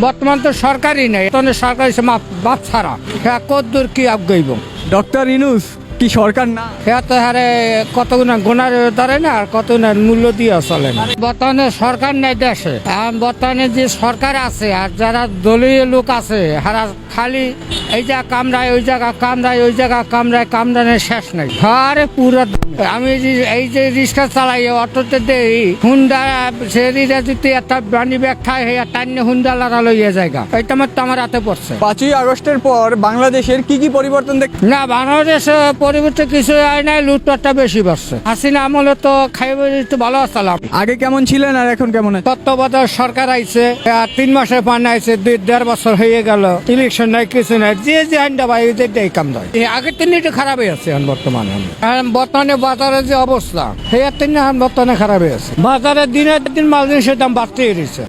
বর্তমান তো সরকারই নেই। তখন সরকার মাপ- ছাড়া। হ্যাঁ কদ্দূর কি আগাইব ডক্টর ইনুস কি সরকার না? হ্যাঁ তো হারে কত গুণা গোনার ধরে না আর কত গুণা মূল্য দিয়ে চলে না। বর্তমানে সরকার নেই দেশে। এখন বর্তমানে যে সরকার আছে আর যারা দলীয় লোক আছে হারা খালি এই জায়গা কামড়ায় ওই জায়গা কামড়ায় ওই জায়গা কামড়ায় কামড়ানোর শেষ নাই। আরে পুরো আমি এই যে রিক্সা চালাই অটোতে দেই হুন্ডা সেরিরা যদি একটা বাণী ব্যাখ্যা হয়ে টান্য হুন্ডা লড়া লইয়া জায়গা। এইটা আমার তো আমার হাতে পড়ছে। পাঁচই আগস্টের পর বাংলাদেশের কি কি পরিবর্তন দেখ না বাংলাদেশে কিছু হয় নাই লুটপাটটা বেশি বাড়ছে। হাসিনা আমলে তো খাইবে একটু ভালো আসলাম আগে কেমন ছিলেন আর এখন কেমন তত্ত্বাবধায়ক সরকার আইছে আর তিন পান আইছে দুই দেড় বছর হয়ে গেল ইলেকশন নাই কিছু নাই যে যে আইনটা ভাই এই কাম দেয়। আগের দিন একটু খারাপই আছে এখন বর্তমানে। বর্তমানে বাজারের যে অবস্থা সেই তিন বর্তমানে খারাপই আছে। বাজারে দিনের দিন মাল জিনিসের দাম বাড়তেই রয়েছে।